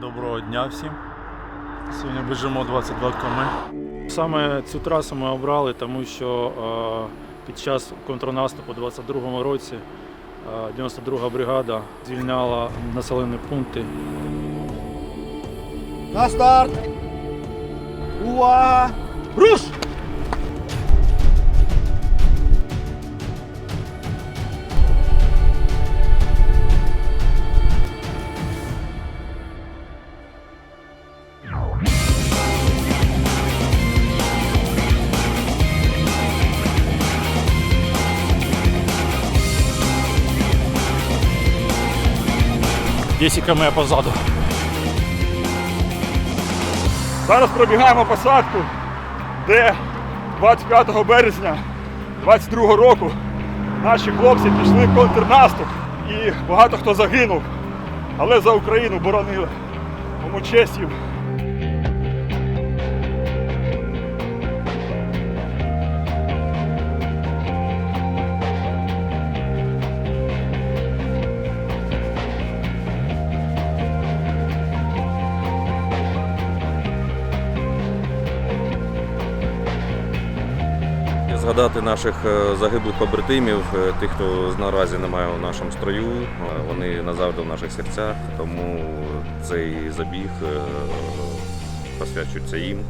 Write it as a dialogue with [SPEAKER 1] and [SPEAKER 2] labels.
[SPEAKER 1] Доброго дня всім. Сьогодні біжимо 22 км. Саме цю трасу ми обрали, тому що е, під час контрнаступу у 22-му році е, 92-га бригада звільняла населені пункти.
[SPEAKER 2] На старт! Увага! Руш!
[SPEAKER 1] Десять км позаду.
[SPEAKER 2] Зараз пробігаємо посадку, де 25 березня 22 року наші хлопці пішли в контрнаступ і багато хто загинув, але за Україну боронили. Тому честь їм.
[SPEAKER 3] Згадати наших е, загиблих побратимів, е, тих, хто наразі немає у нашому строю, е, вони назавжди в наших серцях, тому цей забіг посвячується їм.